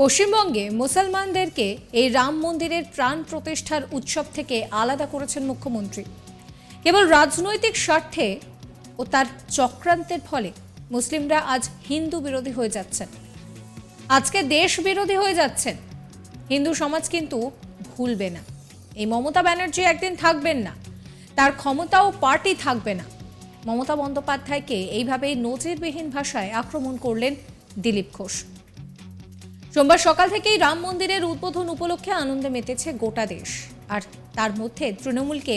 পশ্চিমবঙ্গে মুসলমানদেরকে এই রাম মন্দিরের প্রাণ প্রতিষ্ঠার উৎসব থেকে আলাদা করেছেন মুখ্যমন্ত্রী। কেবল রাজনৈতিক স্বার্থে ও তার চক্রান্তের ফলে মুসলিমরা আজ হিন্দু বিরোধী হয়ে যাচ্ছেন। আজকে দেশ বিরোধী হয়ে যাচ্ছেন। হিন্দু সমাজ কিন্তু ভুলবে না। এই মমতা ব্যানার্জি একদিন থাকবেন না। তার ক্ষমতা ও পার্টি থাকবে না। মমতা বন্দ্যোপাধ্যায়কে এইভাবে নজিরবিহীন ভাষায় আক্রমণ করলেন দিলীপ ঘোষ। সোমবার সকাল থেকেই রাম মন্দিরের উদ্বোধন উপলক্ষে আনন্দে মেতেছে গোটা দেশ। আর তার মধ্যে তৃণমূলকে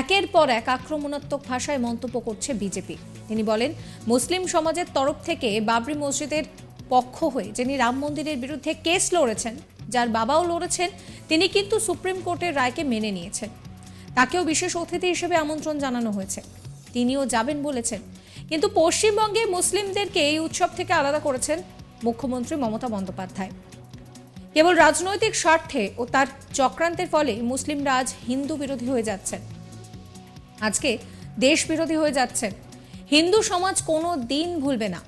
একের পর এক আক্রমণাত্মক ভাষায় মন্তব্য করছে বিজেপি। তিনি বলেন, মুসলিম সমাজের তরফ থেকে বাবরি মসজিদের পক্ষ হয়ে যিনি রাম মন্দিরের বিরুদ্ধে কেস লড়েছেন, যার বাবাও লড়েছেন, তিনি কিন্তু সুপ্রিম কোর্টের রায়কে মেনে নিয়েছেন। তাকেও বিশেষ অতিথি হিসেবে আমন্ত্রণ জানানো হয়েছে। তিনিও যাবেন বলেছেন। কিন্তু পশ্চিমবঙ্গে মুসলিমদেরকে এই উৎসব থেকে আলাদা করেছেন মুখ্যমন্ত্রী মমতা বন্দ্যোপাধ্যায়। কেবল রাজনৈতিক স্বার্থে ও তার চক্রান্তের ফলে মুসলিমরা আজ হিন্দু বিরোধী হয়ে যাচ্ছেন আজকে দেশ বিরোধী হয়ে যাচ্ছেন হিন্দু সমাজ কোনো দিন ভুলবে না।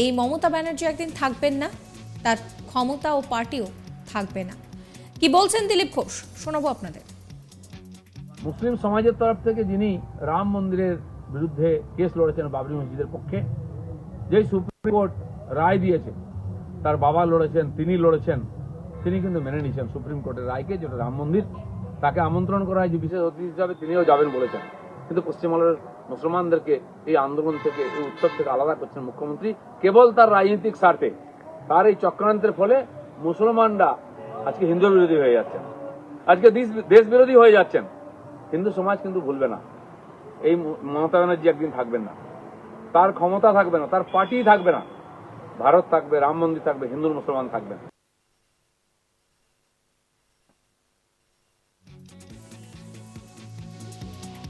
এই মমতা ব্যানার্জি একদিন থাকবেন না, তার ক্ষমতা ও পার্টিও থাকবে না। কি বলছেন দিলীপ ঘোষ? শোনাবো আপনাদের। মুসলিম সমাজের তরফ থেকে যিনি রাম মন্দিরের বিরুদ্ধে কেস লড়েছেন বাবরি মসজিদের পক্ষে, যেই সুপ্রিম কোর্ট রায় দিয়েছে তার বাবা লড়েছেন, তিনি লড়েছেন, তিনি কিন্তু মেনে নিয়েছেন সুপ্রিম কোর্টের রায়কে, যেটা রাম মন্দির। তাকে আমন্ত্রণ করা হয় যে, বিশেষ অতিথি হিসাবে তিনিও যাবেন বলেছেন। কিন্তু পশ্চিমবঙ্গের মুসলমানদেরকে এই আন্দোলন থেকে, এই উৎসব থেকে আলাদা করছেন মুখ্যমন্ত্রী। কেবল তার রাজনৈতিক স্বার্থে, তার এই চক্রান্তের ফলে মুসলমানরা আজকে হিন্দু বিরোধী হয়ে যাচ্ছেন। আজকে দেশ বিরোধী হয়ে যাচ্ছেন। হিন্দু সমাজ কিন্তু ভুলবে না। এই মমতা ব্যানার্জি একদিন থাকবেন না। তার ক্ষমতা থাকবে না, তার পার্টি থাকবে না। ভারত থাকবে, রাম মন্দির থাকবে, হিন্দু, মুসলমান থাকবে।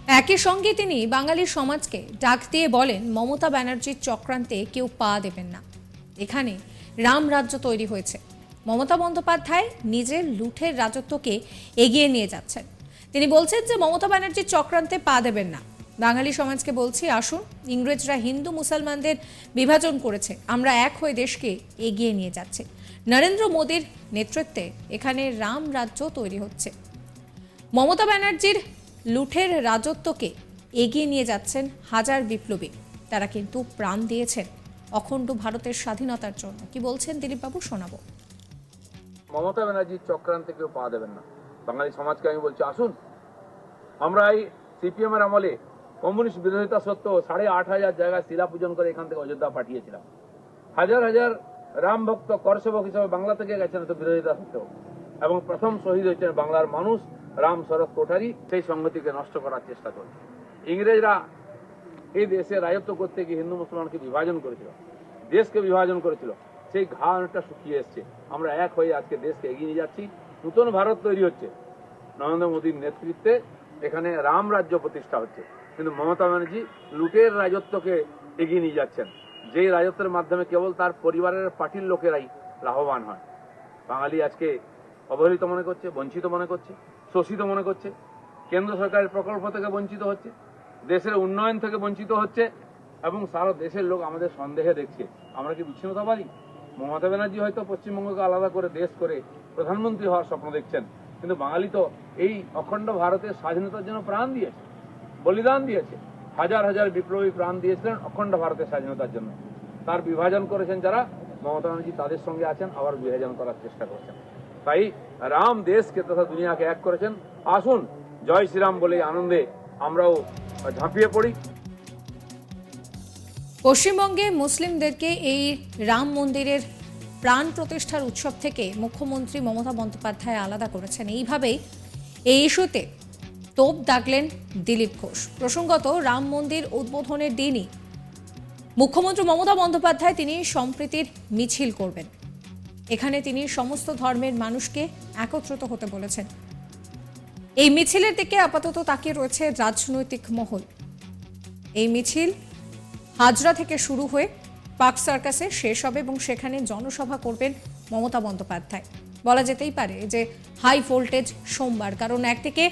একই সঙ্গে তিনি বাঙালি সমাজকে ডাক দিয়ে বলেন, মমতা ব্যানার্জির চক্রান্তে কেউ পা দেবেন না। এখানে রাম রাজ্য তৈরি হয়েছে। মমতা বন্দ্যোপাধ্যায় নিজের লুঠের রাজত্বকে এগিয়ে নিয়ে যাচ্ছেন। তিনি বলছেন যে, মমতা ব্যানার্জির চক্রান্তে পা দেবেন না। বাঙালি সমাজকে বলছি, আসুন, ইংরেজরা হিন্দু মুসলমানদের বিভাজন করেছে। আমরা এক হয়ে দেশকে এগিয়ে নিয়ে যাচ্ছি। নরেন্দ্র মোদীর নেতৃত্বে এখানে রাম রাজ্য তৈরি হচ্ছে। মমতা ব্যানার্জির লুঠের রাজত্বকে এগিয়ে নিয়ে যাচ্ছেন হাজার বিপ্লবী। তারা কিন্তু প্রাণ দিয়েছেন অখণ্ড ভারতের স্বাধীনতার জন্য। কি বলছেন দিলীপবাবু? শোনাবো। মমতা ব্যানার্জির চক্রান্তে কেউ পা দেবেন না। বাঙালি সমাজকে আমি বলছি, আসুন, আমরা এই সিপিএম এর আমলে কমিউনিস্ট বিরোধিতা সত্ত্বেও সাড়ে আট হাজার জায়গায় শিলা পূজন করে এখান থেকে অযোধ্যা পাঠিয়েছিলাম। হাজার হাজার রাম ভক্ত করসেবক হিসেবে বাংলা থেকে গেছেন তো বিরোধিতা সত্ত্বেও। এবং প্রথম শহীদ হয়েছেন বাংলার মানুষ রাম শরৎ কোঠারি, সেই সংগতিকে নষ্ট করার চেষ্টা করছে। ইংরেজরা এই দেশে রাজত্ব করতে গিয়ে হিন্দু মুসলমানকে বিভাজন করেছিল। দেশকে বিভাজন করেছিল। সেই ঘা অনেকটা শুকিয়ে এসছে। আমরা এক হয়ে আজকে দেশকে এগিয়ে নিয়ে যাচ্ছি। নতুন ভারত তৈরি হচ্ছে। নরেন্দ্র মোদীর নেতৃত্বে এখানে রাম রাজ্য প্রতিষ্ঠা হচ্ছে। কিন্তু মমতা ব্যানার্জি লুটের রাজত্বকে এগিয়ে নিয়ে যাচ্ছেন। যেই রাজত্বের মাধ্যমে কেবল তার পরিবারের পার্টির লোকেরাই লাভবান হয়। বাঙালি আজকে অবহেলিত মনে করছে, বঞ্চিত মনে করছে, শোষিত মনে করছে। কেন্দ্র সরকারের প্রকল্প থেকে বঞ্চিত হচ্ছে, দেশের উন্নয়ন থেকে বঞ্চিত হচ্ছে এবং সারা দেশের লোক আমাদের সন্দেহে দেখছে। আমরা কি বিচ্ছিন্নতাবাদী? মমতা ব্যানার্জি হয়তো পশ্চিমবঙ্গকে আলাদা করে, দেশ করে প্রধানমন্ত্রী হওয়ার স্বপ্ন দেখছেন। কিন্তু বাঙালি তো এই অখণ্ড ভারতের স্বাধীনতার জন্য প্রাণ দিয়েছে। বলিদান দিয়েছে। হাজার হাজার বিপ্লবী প্রাণ দিয়েছিলেন অখণ্ড ভারতের স্বাধীনতার জন্য। তার বিভাজন করেছেন যারা, মমতা ব্যানার্জি তাদের সঙ্গে আছেন, আবার বিভাজন করার চেষ্টা করছেন। তাই রাম দেশকে তথা দুনিয়াকে এক করেছেন। আসুন, জয় শ্রীরাম বলে আনন্দে আমরাও ঝাঁপিয়ে পড়ি। পশ্চিমবঙ্গে মুসলিমদেরকে এই রাম মন্দিরের প্রাণ প্রতিষ্ঠার উৎসব থেকে মুখ্যমন্ত্রী মমতা বন্দ্যোপাধ্যায় আলাদা করেছেন। এইভাবেই এই ইস্যুতে তোপ দাগলেন দিলীপ ঘোষ। প্রসঙ্গত রাম মন্দির উদ্বোধনের দিনই মুখ্যমন্ত্রী মমতা বন্দ্যোপাধ্যায় তিনি সম্প্রীতির মিছিল করবেন। এখানে তিনি সমস্ত ধর্মের মানুষকে একত্রিত হতে বলেছেন। এই মিছিলের দিকে আপাতত তাকিয়ে রয়েছে রাজনৈতিক মহল। এই মিছিল হাজরা থেকে শুরু হয়ে পার্ক সার্কাসে শেষ হবে এবং সেখানে জনসভা করবেন মমতা বন্দ্যোপাধ্যায়। বলা যেতেই পারে যে হাই ভোল্টেজ সোমবার, কারণ একদিকে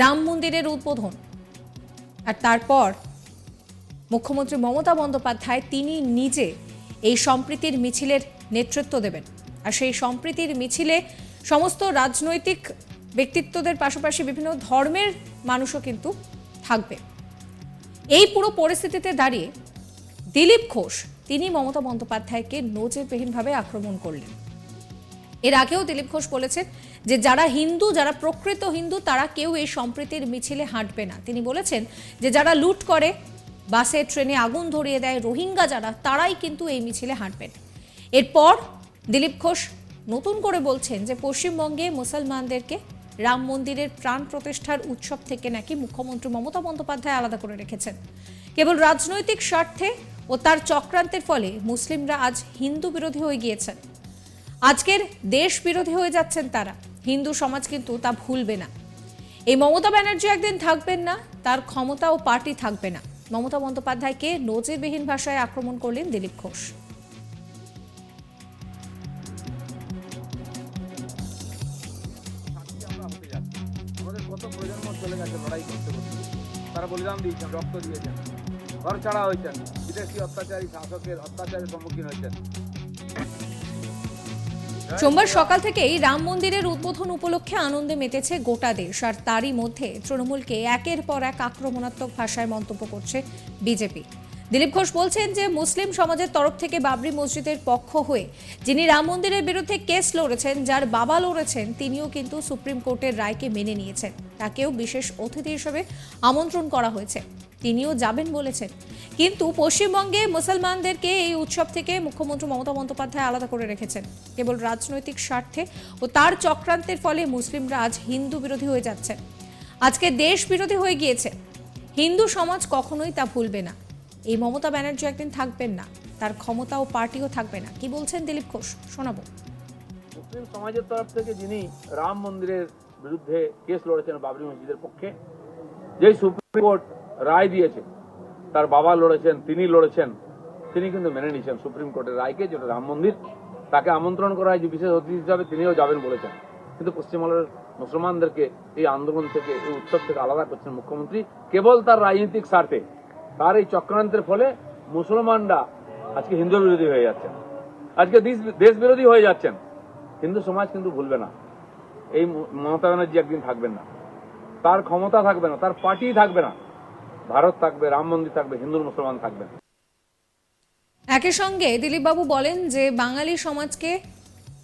রাম মন্দিরের উদ্বোধন। আর তারপর মুখ্যমন্ত্রী মমতা বন্দ্যোপাধ্যায় তিনি নিজে এই সম্প্রীতির মিছিলের নেতৃত্ব দেবেন। আর সেই সম্প্রীতির মিছিলে সমস্ত রাজনৈতিক ব্যক্তিত্বদের পাশাপাশি বিভিন্ন ধর্মের মানুষও কিন্তু থাকবে। এই পুরো পরিস্থিতিতে দাঁড়িয়ে দিলীপ ঘোষ, তিনি মমতা বন্দ্যোপাধ্যায়কে নজরবিহীনভাবে আক্রমণ করলেন। এর আগেও দিলীপ ঘোষ বলেছেন যে যারা হিন্দু, যারা প্রকৃত হিন্দু, তারা কেউ এই সম্প্রীতির মিছিলে হাঁটবে না। তিনি বলেছেন যে যারা লুট করে, বাসে, ট্রেনে আগুন ধরিয়ে দেয়, রোহিঙ্গা যারা, তারাই কিন্তু এই মিছিলে হাঁটবেন। এরপর দিলীপ ঘোষ নতুন করে বলছেন যে পশ্চিমবঙ্গে মুসলমানদেরকে রাম মন্দিরের প্রাণ প্রতিষ্ঠার উৎসব থেকে নাকি মুখ্যমন্ত্রী মমতা বন্দ্যোপাধ্যায় আলাদা করে রেখেছেন। কেবল রাজনৈতিক স্বার্থে ও তার চক্রান্তের ফলে মুসলিমরা আজ হিন্দু বিরোধী হয়ে গিয়েছেন। আজকের দেশ বিরোধী হয়ে যাচ্ছেন তারা। হিন্দু সমাজ কিন্তু তা ভুলবে না। এই মমতা ব্যানার্জি একদিন থাকবেন না, তার ক্ষমতা ও পার্টি থাকবে না। মমতা বন্দ্যোপাধ্যায়কে নজিরবিহীন ভাষায় আক্রমণ করলেন দিলীপ ঘোষ। তারা বলিদান দিয়েছেন, রক্ত দিয়েছেন। ঘর ছাড়া হয়েছেন। বিদেশি অত্যাচারী শাসকের অত্যাচারের সম্মুখীন হয়েছেন। সোমবার সকাল থেকেই রাম মন্দিরের উদ্বোধন উপলক্ষে আনন্দে মেতেছে গোটা দেশ, আর তারই মধ্যে তৃণমূলকে একের পর এক আক্রমণাত্মক ভাষায় মন্তব্য করছে বিজেপি। দিলীপ ঘোষ বলছেন যে, মুসলিম সমাজের তরফ থেকে বাবরি মসজিদের পক্ষ হয়ে যিনি রাম মন্দিরের বিরুদ্ধে কেস লড়েছেন, যার বাবা লড়েছেন, তিনিও কিন্তু সুপ্রিম কোর্টের রায়কে মেনে নিয়েছেন। তাকেও বিশেষ অতিথি হিসেবে আমন্ত্রণ করা হয়েছে। তিনিও যাবেন বলেছেন। কিন্তু পশ্চিমবঙ্গে মুসলমানদেরকে এই উৎসব থেকে মুখ্যমন্ত্রী মমতা বন্দ্যোপাধ্যায় আলাদা করে রেখেছেন। কেবল রাজনৈতিক স্বার্থে ও তার চক্রান্তের ফলে মুসলিমরা আজ হিন্দু বিরোধী হয়ে যাচ্ছেন আজকে দেশ বিরোধী হয়ে গিয়েছে। হিন্দু সমাজ কখনোই তা ভুলবে না। এই মমতা ব্যানার্জি একদিন থাকবেন না। তার ক্ষমতা ও পার্টিও থাকবে না। কি বলছেন দিলীপ ঘোষ? শোনাবো। মুসলিম সমাজের তরফ থেকে যিনি রাম মন্দিরের বিরুদ্ধে কেস লড়েছেন বাবরি মসজিদের পক্ষে, যেই সুপ্রিম কোর্ট রায় দিয়েছে তার বাবা লড়েছেন, তিনি লড়েছেন, তিনি কিন্তু মেনে নিয়েছেন সুপ্রিম কোর্টের রায়কে, যেটা রাম মন্দির। তাকে আমন্ত্রণ করা হয় যে বিশেষ অতিথি হিসাবে, তিনিও যাবেন বলেছেন। কিন্তু পশ্চিমবঙ্গের মুসলমানদেরকে এই আন্দোলন থেকে, এই উৎসব থেকে আলাদা করছেন মুখ্যমন্ত্রী। কেবল তার রাজনৈতিক স্বার্থে, তার এই চক্রান্তের ফলে মুসলমানরা আজকে হিন্দু বিরোধী হয়ে যাচ্ছেন। আজকে দেশ- বিরোধী হয়ে যাচ্ছেন। হিন্দু সমাজ কিন্তু ভুলবে না। এই মমতা ব্যানার্জি একদিন থাকবেন না। তার ক্ষমতা থাকবে না, তার পার্টি থাকবে না। ভারত থাকবে, রাম মন্দির থাকবে, হিন্দু, মুসলমান থাকবে। একই সঙ্গে দিলীপবাবু বলেন যে বাঙালি সমাজকে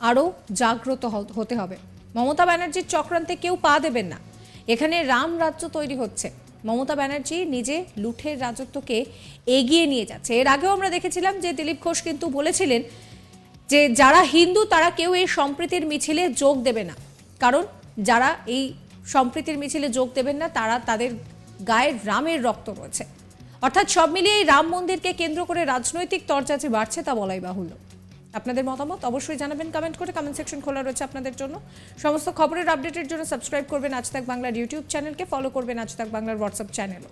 আরও জাগ্রত হতে হবে। মমতা ব্যানার্জির চক্রান্তে কেউ পা দেবেন না। এখানে রাম রাজ্য তৈরি হচ্ছে। মমতা ব্যানার্জি নিজে লুঠের রাজত্বকে এগিয়ে নিয়ে যাচ্ছে। এর আগেও আমরা দেখেছিলাম যে দিলীপ ঘোষ কিন্তু বলেছিলেন যে যারা হিন্দু, তারা কেউ এই সম্প্রীতির মিছিলে যোগ দেবে না। কারণ যারা এই সম্প্রীতির মিছিলে যোগ দেবেন না, তারা তাদের গায়ে রামের রক্ত রয়েছে। অর্থাৎ সব মিলিয়ে এই রাম মন্দিরকে কেন্দ্র করে রাজনৈতিক তর্চা যে বাড়ছে তা বলাই বাহুল্য। আপনাদের মতামত অবশ্যই জানাবেন কমেন্ট করে কমেন্ট সেকশন খোলা রয়েছে আপনাদের জন্য। সমস্ত খবরের আপডেটের জন্য সাবস্ক্রাইব করবেন আজ তাক বাংলার ইউটিউব চ্যানেলকে ফলো করবেন আজ তাক বাংলার হোয়াটসঅ্যাপ চ্যানেলও